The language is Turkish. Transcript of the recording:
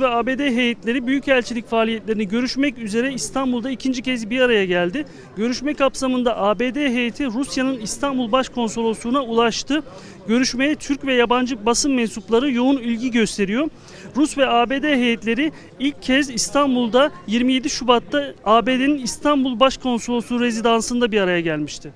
ve ABD heyetleri büyükelçilik faaliyetlerini görüşmek üzere İstanbul'da ikinci kez bir araya geldi. Görüşme kapsamında ABD heyeti Rusya'nın İstanbul Başkonsolosluğu'na ulaştı. Görüşmeye Türk ve yabancı basın mensupları yoğun ilgi gösteriyor. Rus ve ABD heyetleri ilk kez İstanbul'da 27 Şubat'ta ABD'nin İstanbul Başkonsolosluğu rezidansında bir araya gelmişti.